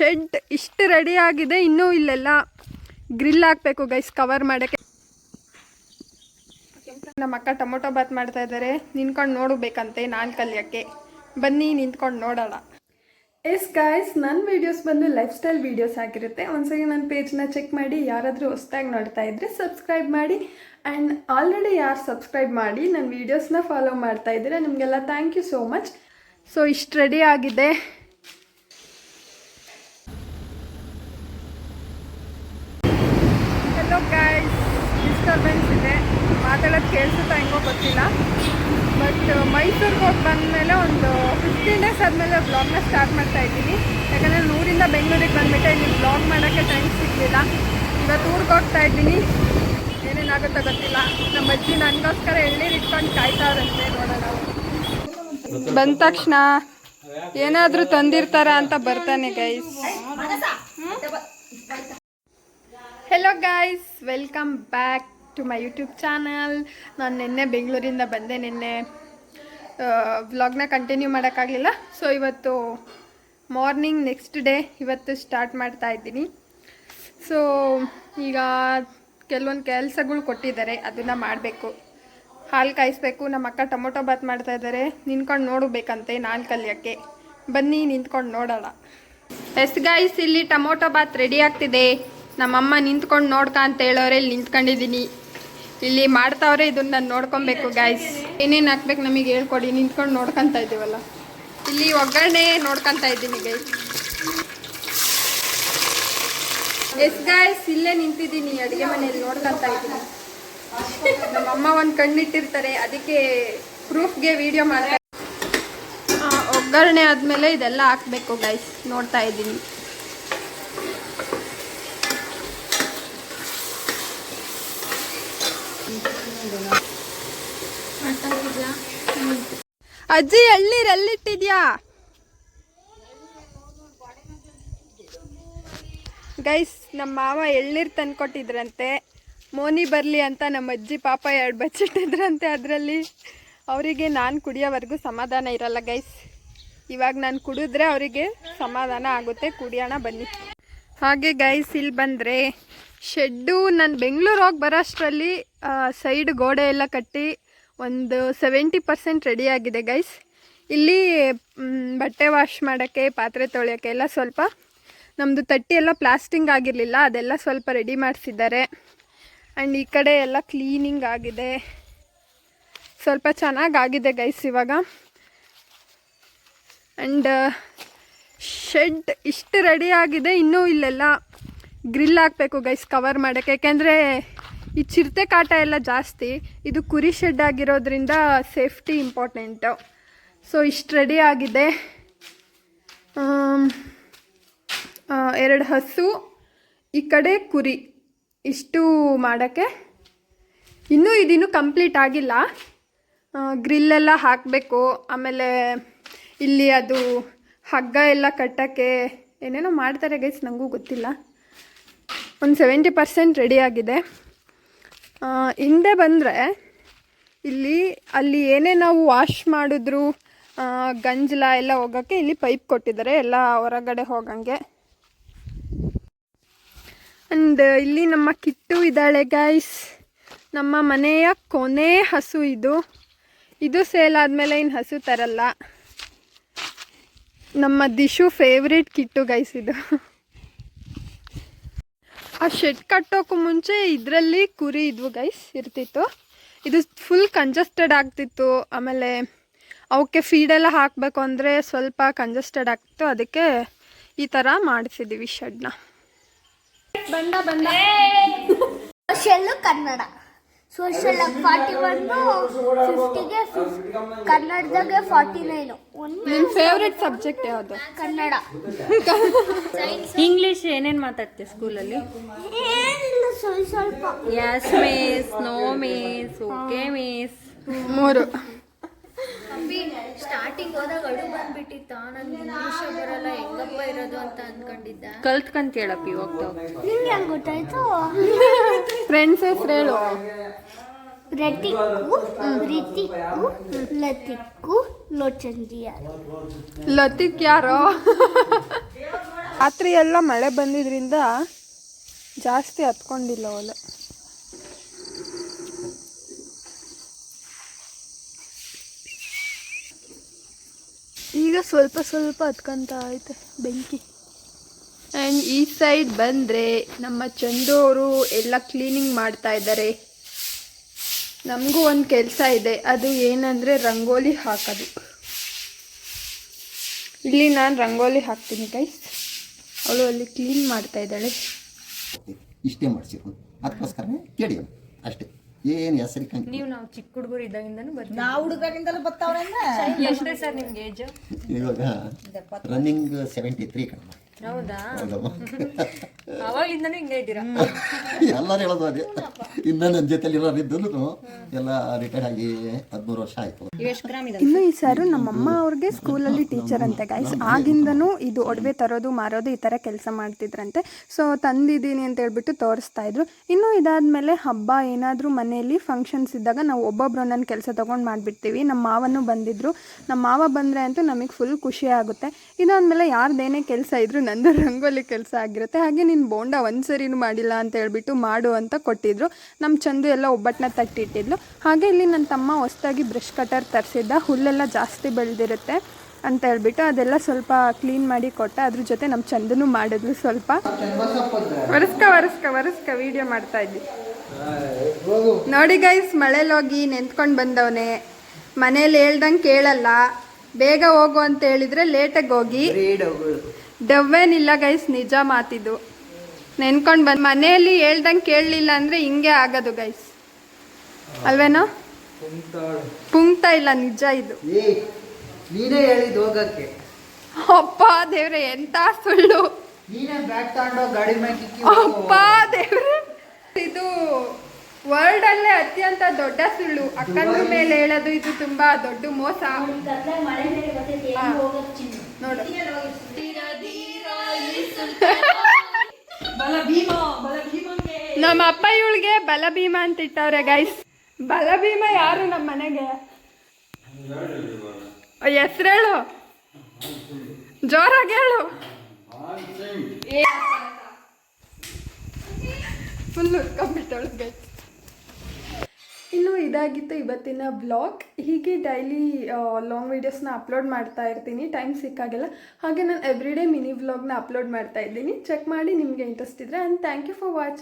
Shed ಇಷ್ಟು ready ಆಗಿದೆ ಇನ್ನೂ ಇಲ್ಲೆಲ್ಲ ಗ್ರಿಲ್ ಹಾಕಬೇಕು ಗೈಸ್ ಕವರ್ ಮಾಡೋಕ್ಕೆ. ನಮ್ಮ ಅಕ್ಕ ಟೊಮೊಟೊ ಬಾತ್ ಮಾಡ್ತಾ ಇದ್ದಾರೆ ನಿಂತ್ಕೊಂಡು ನೋಡಬೇಕಂತೆ ನಾನು ಕಲಿಯೋಕ್ಕೆ. ಬನ್ನಿ ನಿಂತ್ಕೊಂಡು ನೋಡೋಣ. ಎಸ್ ಗಾಯ್ಸ್ ನನ್ನ ವೀಡಿಯೋಸ್ ಬಂದು ಲೈಫ್ ಸ್ಟೈಲ್ ವೀಡಿಯೋಸ್ ಆಗಿರುತ್ತೆ. ಒಂದ್ಸರಿ ನನ್ನ ಪೇಜ್ನ ಚೆಕ್ ಮಾಡಿ ಯಾರಾದರೂ ಹೊಸ್ದಾಗಿ ನೋಡ್ತಾ ಇದ್ದರೆ ಸಬ್ಸ್ಕ್ರೈಬ್ ಮಾಡಿ. ಆ್ಯಂಡ್ ಆಲ್ರೆಡಿ ಯಾರು ಸಬ್ಸ್ಕ್ರೈಬ್ ಮಾಡಿ ನನ್ನ ವೀಡಿಯೋಸ್ನ ಫಾಲೋ ಮಾಡ್ತಾ ಇದ್ದೀರಾ ನಿಮಗೆಲ್ಲ thank you so much so ಇಷ್ಟು ರೆಡಿ ಆಗಿದೆ ಹೆಲೋ ಗೈಸ್ ಡಿಸ್ಟರ್ಬೆನ್ಸ್ ಇದೆ. ಮಾತಾಡೋದು ಕೇಳಿಸುತ್ತಾ ಹೆಂಗೋ ಗೊತ್ತಿಲ್ಲ. ಬಟ್ ಮೈಸೂರಿಗೆ ಹೋಗಿ ಬಂದಮೇಲೆ ಒಂದು ಫಿಫ್ಟೀನ್ ಡೇಸ್ ಆದಮೇಲೆ ಬ್ಲಾಗ್ನ ಸ್ಟಾರ್ಟ್ ಮಾಡ್ತಾ ಇದ್ದೀನಿ. ಯಾಕಂದರೆ ಊರಿಂದ ಬೆಂಗಳೂರಿಗೆ ಬಂದುಬಿಟ್ಟೆ ಇಲ್ಲಿ ಬ್ಲಾಗ್ ಮಾಡೋಕ್ಕೆ ಟೈಮ್ ಸಿಗಲಿಲ್ಲ. ಇವತ್ತು ಊರಿಗೆ ಹೋಗ್ತಾ ಇದ್ದೀನಿ. ಏನೇನಾಗುತ್ತೋ ಗೊತ್ತಿಲ್ಲ. ನಮ್ಮ ಅಜ್ಜಿ ನನಗೋಸ್ಕರ ಎಳ್ನೀರು ಇಟ್ಕೊಂಡು ಕಾಯ್ತಾರಂತೆ ನೋಡೋಣ ಬಂದ ತಕ್ಷಣ ಏನಾದರೂ ತಂದಿರ್ತಾರ ಅಂತ ಬರ್ತಾನೆ guys hello guys welcome back to my YouTube channel ನಾನು ನಿನ್ನೆ ಬೆಂಗಳೂರಿಂದ ಬಂದೆ. ನಿನ್ನೆ ವ್ಲಾಗ್ನ ಕಂಟಿನ್ಯೂ ಮಾಡೋಕ್ಕಾಗಲಿಲ್ಲ. ಸೊ ಇವತ್ತು ಮಾರ್ನಿಂಗ್ ನೆಕ್ಸ್ಟ್ ಡೇ ಇವತ್ತು ಸ್ಟಾರ್ಟ್ ಮಾಡ್ತಾ ಇದ್ದೀನಿ. ಸೊ ಈಗ ಕೆಲವೊಂದು ಕೆಲಸಗಳು ಕೊಟ್ಟಿದ್ದಾರೆ. ಅದನ್ನು ಮಾಡಬೇಕು. ಹಾಲು ಕಾಯಿಸ್ಬೇಕು. ನಮ್ಮ ಅಕ್ಕ ಟೊಮೊಟೊ ಬಾತ್ ಮಾಡ್ತಾ ಇದ್ದಾರೆ. ನಿಂತ್ಕೊಂಡು ನೋಡಬೇಕಂತೆ ನಾನು ಕಲಿಯೋಕ್ಕೆ. ಬನ್ನಿ, ನಿಂತ್ಕೊಂಡು ನೋಡೋಣ. ಎಸ್ ಗಾಯ್ಸ್ ಇಲ್ಲಿ ಟೊಮೊಟೊ ಬಾತ್ ರೆಡಿ ಆಗ್ತಿದೆ. ನಮ್ಮಮ್ಮ ನಿಂತ್ಕೊಂಡು ನೋಡ್ಕ ಅಂತ ಹೇಳೋರೆ, ಇಲ್ಲಿ ನಿಂತ್ಕೊಂಡಿದ್ದೀನಿ. ಇಲ್ಲಿ ಮಾಡ್ತಾವ್ರೆ ಇದನ್ನ ನಾನು ನೋಡ್ಕೊಬೇಕು ಗಾಯ್ಸ್ ಏನೇನು ಹಾಕ್ಬೇಕು ನಮಗೆ ಹೇಳ್ಕೊಡಿ. ನಿಂತ್ಕೊಂಡು ನೋಡ್ಕೊಂತ ಇದ್ದೀವಲ್ಲ. ಇಲ್ಲಿ ಒಗ್ಗರಣೆ ನೋಡ್ಕೊಂತ ಇದ್ದೀನಿ ಗೈಸ್ ಎಸ್ ಗಾಯ್ಸ್ ಇಲ್ಲೇ ನಿಂತಿದ್ದೀನಿ, ಅಡುಗೆ ಮನೆಯಲ್ಲಿ ನೋಡ್ಕೊಂತ ಇದ್ದೀನಿ. ನಮ್ಮಮ್ಮ ಒಂದು ಕಣ್ಣಿಟ್ಟಿರ್ತಾರೆ, ಅದಕ್ಕೆ ಪ್ರೂಫ್ಗೆ ವಿಡಿಯೋ ಮಾಡ್ತಾರೆ ಒಗ್ಗರಣೆ ಆದಮೇಲೆ ಇದೆಲ್ಲ ಹಾಕಬೇಕು ಗೈಸ್ ನೋಡ್ತಾ ಇದ್ದೀನಿ. ಅಜ್ಜಿ, ಎಳ್ನೀರ್ ಎಲ್ಲಿಟ್ಟಿದ್ಯಾ? ಗೈಸ್ ನಮ್ಮ ಮಾವ ಎಳ್ನೀರು ತಂದ್ಕೊಟ್ಟಿದ್ರಂತೆ. ಮೋನಿ ಬರಲಿ ಅಂತ ನಮ್ಮ ಅಜ್ಜಿ, ಪಾಪ ಎರಡು ಬಚ್ಚಿಟ್ಟಿದ್ರಂತೆ ಅದರಲ್ಲಿ. ಅವರಿಗೆ ನಾನು ಕುಡಿಯೋವರೆಗೂ ಸಮಾಧಾನ ಇರಲ್ಲ ಗೈಸ್. ಇವಾಗ ನಾನು ಕುಡಿದ್ರೆ ಅವರಿಗೆ ಸಮಾಧಾನ ಆಗುತ್ತೆ. ಕುಡಿಯೋಣ ಬನ್ನಿ. ಹಾಗೆ ಗೈಸ್ ಇಲ್ಲಿ ಬಂದರೆ ಶೆಡ್ಡು, ನಾನು ಬೆಂಗಳೂರು ಹೋಗಿ ಬರೋ ಅಷ್ಟರಲ್ಲಿ ಸೈಡ್ ಗೋಡೆ ಎಲ್ಲ ಕಟ್ಟಿ ಒಂದು ಸೆವೆಂಟಿ ಪರ್ಸೆಂಟ್ ರೆಡಿ ಆಗಿದೆ ಗೈಸ್ ಇಲ್ಲಿ ಬಟ್ಟೆ ವಾಶ್ ಮಾಡೋಕ್ಕೆ, ಪಾತ್ರೆ ತೊಳೆಯೋಕ್ಕೆ ಎಲ್ಲ ಸ್ವಲ್ಪ ನಮ್ಮದು ತಟ್ಟಿ ಎಲ್ಲ ಪ್ಲಾಸ್ಟಿಂಗ್ ಆಗಿರಲಿಲ್ಲ, ಅದೆಲ್ಲ ಸ್ವಲ್ಪ ರೆಡಿ ಮಾಡಿಸಿದ್ದಾರೆ. ಆ್ಯಂಡ್ ಈ ಕಡೆ ಎಲ್ಲ ಕ್ಲೀನಿಂಗ್ ಆಗಿದೆ. ಸ್ವಲ್ಪ ಚೆನ್ನಾಗಿ ಆಗಿದೆ ಗೈಸ್ ಇವಾಗ. ಆ್ಯಂಡ್ ಶೆಡ್ ಇಷ್ಟು ರೆಡಿ ಆಗಿದೆ, ಇನ್ನೂ ಇಲ್ಲೆಲ್ಲ. ಗ್ರಿಲ್ ಹಾಕಬೇಕು ಗೈಸ್ ಕವರ್ ಮಾಡೋಕ್ಕೆ. ಯಾಕೆಂದರೆ ಈ ಚಿರತೆ ಕಾಟ ಎಲ್ಲ ಜಾಸ್ತಿ. ಇದು ಕುರಿ ಶೆಡ್ ಆಗಿರೋದ್ರಿಂದ ಸೇಫ್ಟಿ ಇಂಪಾರ್ಟೆಂಟು ಸೊ ಇಷ್ಟು ರೆಡಿ ಆಗಿದೆ. ಎರಡು ಹಸು, ಈ ಕಡೆ ಕುರಿ. ಇಷ್ಟು ಮಾಡೋಕ್ಕೆ. ಇನ್ನೂ ಇದಿನ್ನೂ ಕಂಪ್ಲೀಟ್ ಆಗಿಲ್ಲ. ಗ್ರಿಲ್ಲೆಲ್ಲ ಹಾಕಬೇಕು. ಆಮೇಲೆ ಇಲ್ಲಿ ಅದು ಹಗ್ಗ ಎಲ್ಲ ಕಟ್ಟೋಕ್ಕೆ ಏನೇನೋ ಮಾಡ್ತಾರೆ ಗೈಸ್ ನನಗೂ ಗೊತ್ತಿಲ್ಲ. ಒಂದು ಸೆವೆಂಟಿ ಪರ್ಸೆಂಟ್ ರೆಡಿ ಆಗಿದೆ. ಆ, ಹಿಂದೆ ಬಂದರೆ ಇಲ್ಲಿ ಅಲ್ಲಿ ಏನೇ ನಾವು ವಾಶ್ ಮಾಡಿದ್ರು ಗಂಜಲ ಎಲ್ಲ ಹೋಗೋಕ್ಕೆ ಇಲ್ಲಿ ಪೈಪ್ ಕೊಟ್ಟಿದ್ದಾರೆ ಎಲ್ಲ ಹೊರಗಡೆ ಹೋಗಂಗೆ. ಆ್ಯಂಡ್ ಇಲ್ಲಿ ನಮ್ಮ ಕಿಟ್ಟು ಇದ್ದಾಳೆ ಗೈಸ್ ನಮ್ಮ ಮನೆಯ ಕೊನೆ ಹಸು ಇದು. ಇದು ಸೇಲ್ ಆದಮೇಲೆ ಇನ್ನು ಹಸು ತರಲ್ಲ. ನಮ್ಮ ದಿಶು ಫೇವ್ರೇಟ್ ಕಿಟ್ಟು ಗೈಸ್ ಇದು. ಆ ಶೆಡ್ ಕಟ್ಟೋಕ್ಕೂ ಮುಂಚೆ ಇದರಲ್ಲಿ ಕುರಿ ಇದ್ವು ಗೈಸ್ ಇರ್ತಿತ್ತು. ಇದು ಫುಲ್ ಕಂಜಸ್ಟೆಡ್ ಆಗ್ತಿತ್ತು. ಆಮೇಲೆ ಅವಕ್ಕೆ ಫೀಡೆಲ್ಲ ಹಾಕಬೇಕು ಅಂದರೆ ಸ್ವಲ್ಪ ಕಂಜಸ್ಟೆಡ್ ಆಗ್ತಿತ್ತು. ಅದಕ್ಕೆ ಈ ಥರ ಮಾಡಿಸಿದ್ದೀವಿ ಶೆಡ್ನ ಬಂದ ಬಂದ. Shell Kannada. Social forty one ಫಿಫ್ಟಿಗೆ ಕನ್ನಡದಾಗೆ ಫಾರ್ಟಿ ನೈನು ಒಂದು ನಿನ್ನ ಫೇವ್ರೆಟ್ ಸಬ್ಜೆಕ್ಟ್ ಯಾವುದು? ಕನ್ನಡ. ಇಂಗ್ಲಿಷ್ ಏನೇನ್ ಮಾತಾಡ್ತೀಯ ಸ್ಕೂಲಲ್ಲಿ ಸ್ವಲ್ಪ ಸ್ವಲ್ಪ. Yes miss no miss okay miss ಮೂರು. ಸ್ಟಾರ್ಟಿಂಗ್ ಹೋದಾಗ ಅಡು ಬಂದ್ಬಿಟ್ಟಿತ್ತ. ನನ್ಗೆ ಇಂಗ್ಲಿಷ್ ಬರಲ್ಲ ಹೆಂಗಪ್ಪ ಇರೋದು ಅಂತ ಅನ್ಕೊಂಡಿದ್ದೆ. ಕಲ್ತ್ಕಂತ ಹೇಳಪ್ಪ ಇವಾಗ ಹೋಗ್ತಾ ನಿಮ್ಗೆ ಹೆಂಗ್ ಗೊತ್ತಾಯ್ತು? ಫ್ರೆಂಡ್ಸ್ ಹೆಸ್ರು ಹೇಳು. ರತಿಕ್ಕು ರಿತಿಕ್ಕು ಲತಿಕ್ಕು ಲೋಚಂದಿಯ. ಲತಿಕ್ ಯಾರೋ? ರಾತ್ರಿ ಎಲ್ಲ ಮಳೆ ಬಂದಿದ್ರಿಂದ ಜಾಸ್ತಿ ಹತ್ಕೊಂಡಿಲ್ಲ ಒಲೆ. ಈಗ ಸ್ವಲ್ಪ ಸ್ವಲ್ಪ ಹತ್ಕೊಂತ ಐತೆ ಬೆಂಕಿ. ಆ್ಯಂಡ್ ಈ ಸೈಡ್ ಬಂದರೆ ನಮ್ಮ ಚಂದು ಅವರು ಎಲ್ಲ ಕ್ಲೀನಿಂಗ್ ಮಾಡ್ತಾ ಇದ್ದಾರೆ. ನಮಗೂ ಒಂದು ಕೆಲಸ ಇದೆ ಅದು ಏನಂದರೆ ರಂಗೋಲಿ ಹಾಕೋದು. ಇಲ್ಲಿ ನಾನು ರಂಗೋಲಿ ಹಾಕ್ತೀನಿ ಗೈಸ್ ಅವಳು ಅಲ್ಲಿ ಕ್ಲೀನ್ ಮಾಡ್ತಾ ಇದ್ದಾಳೆ. ಇಷ್ಟೇ ಮಾಡಿಸಿ ಅದಕ್ಕೋಸ್ಕರ ಕೇಳಿ ಅಷ್ಟೇ. ಏನು ಹೆಸರಿಕಂಗೆ ನೀವು ನಾವು ಚಿಕ್ಕ ಹುಡುಗರು ಇದ್ದಾಗಿಂದನೂ ಬರ್ತೀವಿ. ನಾ ಹುಡುಗರಿಂದಲೂ ಬರ್ತಾವ್ರೆ ಎಷ್ಟೇ ಸರ್ ನಿಮ್ಗೆ ಏಜ್ ಇವಾಗ ರನ್ನಿಂಗ್ ಸೆವೆಂಟಿ ತ್ರೀ ಕಣಮ್ಮ. ಹೌದಾ? ಹೌದಮ್ಮ. ಅವಾಗಿಂದನೂ ಹಿಂಗೆ ಇದ್ದೀರಾ? ಎಲ್ಲರೂ ಹೇಳೋದು ಅದೇ. ಇನ್ನು ನನ್ನ ಜೊತೆಲಿ ಇರೋರಿದ್ದೂ ಎಲ್ಲ ರಿಟೈರ್ಡ್ ಆಗಿ ಹದಿಮೂರು ವರ್ಷ ಆಯಿತು. ಎಷ್ಟು ಗ್ರಾಮ್ ಇದೆ? ಇನ್ನು ಈ ಸರು ನಮ್ಮಮ್ಮ ಅವ್ರಿಗೆ ಸ್ಕೂಲಲ್ಲಿ ಟೀಚರ್ ಅಂತೆ ಗೈಸ್ ಆಗಿಂದನೂ ಇದು ಒಡವೆ ತರೋದು ಮಾರೋದು ಈ ತರ ಕೆಲಸ ಮಾಡ್ತಿದ್ರಂತೆ. ಸೊ ತಂದಿದ್ದೀನಿ ಅಂತ ಹೇಳ್ಬಿಟ್ಟು ತೋರಿಸ್ತಾ ಇದ್ರು. ಇನ್ನು ಇದಾದ್ಮೇಲೆ ಹಬ್ಬ ಏನಾದರೂ ಮನೆಯಲ್ಲಿ ಫಂಕ್ಷನ್ಸ್ ಇದ್ದಾಗ ನಾವು ಒಬ್ಬೊಬ್ರು ನನ್ನ ಕೆಲಸ ತೊಗೊಂಡು ಮಾಡ್ಬಿಡ್ತೀವಿ. ನಮ್ಮ ಮಾವನು ಬಂದಿದ್ರು. ನಮ್ಮ ಮಾವ ಬಂದ್ರೆ ಅಂತೂ ನಮಗೆ ಫುಲ್ ಖುಷಿ ಆಗುತ್ತೆ. ಇದಾದ್ಮೇಲೆ ಯಾರ್ದೇನೇ ಕೆಲಸ ಇದ್ರು ನಂದು ರಂಗೋಲಿ ಕೆಲಸ ಆಗಿರುತ್ತೆ. ಹಾಗೆ ನೀನು ಬೋಂಡ ಒಂದು ಸರಿನೂ ಮಾಡಿಲ್ಲ ಅಂತ ಹೇಳ್ಬಿಟ್ಟು ಮಾಡು ಅಂತ ಕೊಟ್ಟಿದ್ರು. ನಮ್ಮ ಚಂದು ಎಲ್ಲ ಒಬ್ಬಟ್ಟನ್ನ ತಟ್ಟಿಟ್ಟಿದ್ಲು. ಹಾಗೆ ಇಲ್ಲಿ ನನ್ನ ತಮ್ಮ ಹೊಸ್ದಾಗಿ ಬ್ರಷ್ ಕಟರ್ ತರಿಸಿದ್ದ. ಹುಲ್ಲೆಲ್ಲ ಜಾಸ್ತಿ ಬೆಳೆದಿರುತ್ತೆ ಅಂತ ಹೇಳ್ಬಿಟ್ಟು ಅದೆಲ್ಲ ಸ್ವಲ್ಪ ಕ್ಲೀನ್ ಮಾಡಿ ಕೊಟ್ಟ. ಅದ್ರ ಜೊತೆ ನಮ್ಮ ಚಂದನು ಮಾಡಿದ್ಲು ಸ್ವಲ್ಪ. ಒರೆಸ್ಕ ಒರೆಸ್ಕ ಒರೆಸ್ಕ ವಿಡಿಯೋ ಮಾಡ್ತಾ ಇದ್ವಿ ನೋಡಿ ಗೈಸ್ ಮಳೆಲೋಗಿ ನೆಂತ್ಕೊಂಡು ಬಂದವನೆ. ಮನೇಲಿ ಹೇಳ್ದಂಗೆ ಕೇಳಲ್ಲ. ಬೇಗ ಹೋಗು ಅಂತ ಹೇಳಿದ್ರೆ ಲೇಟಾಗಿ ಹೋಗಿ. ದವ್ವೇನಿಲ್ಲ ಗೈಸ್ ನಿಜ ಮಾತಿದು. ನೆನ್ಕೊಂಡು ಬಂದು ಮನೆಯಲ್ಲಿ ಹೇಳ್ದಂಗೆ ಕೇಳಲಿಲ್ಲ ಅಂದರೆ ಹಿಂಗೆ ಆಗೋದು ಗೈಸ್ ಅಲ್ವೇನೋ? ಪುಂಕ್ತಾ ಇಲ್ಲ ನಿಜ ಇದು. ನೀನೇ ಹೇಳಿದ್ ಹೋಗಕ್ಕೆ. ಅಪ್ಪ ದೇವ್ರೆ ಎಂತ ಸುಳ್ಳು. ಅಪ್ಪ ದೇವ್ರೆ. ಇದು ವರ್ಲ್ಡ್ ಅಲ್ಲೇ ಅತ್ಯಂತ ದೊಡ್ಡ ಸುಳ್ಳು. ಅಕ್ಕನ ಮೇಲೆ ಹೇಳೋದು ಇದು ತುಂಬಾ ದೊಡ್ಡ ಮೋಸ. ನೋಡಿ. ನೋಡು ನಮ್ಮ ಅಪ್ಪ ಇವಳಿಗೆ ಬಲಭೀಮ ಅಂತ ಇಟ್ಟವ್ರೆ ಗೈಸ್ ಬಲಭೀಮ ಯಾರು ನಮ್ಮ ಮನೆಗೆ? ಹೆಸ್ರೇಳು? ಜೋರಾಗಿ ಹೇಳು. ಫುಲ್ ಗೈಸ್ ಇನ್ನು ಇದಾಗಿತ್ತು ಇವತ್ತಿನ ಬ್ಲಾಗ್ ಹೀಗೆ ಡೈಲಿ ಲಾಂಗ್ ವೀಡಿಯೋಸ್ನ ಅಪ್ಲೋಡ್ ಮಾಡ್ತಾ ಇರ್ತೀನಿ. ಟೈಮ್ ಸಿಕ್ಕಾಗೆಲ್ಲ. ಹಾಗೆ ನಾನು ಎವ್ರಿಡೇ ಮಿನಿ ವ್ಲಾಗ್ನ ಅಪ್ಲೋಡ್ ಮಾಡ್ತಾ ಇದ್ದೀನಿ. ಚೆಕ್ ಮಾಡಿ ನಿಮಗೆ ಇಂಟ್ರೆಸ್ಟ್ ಇದ್ದರೆ and thank you for watching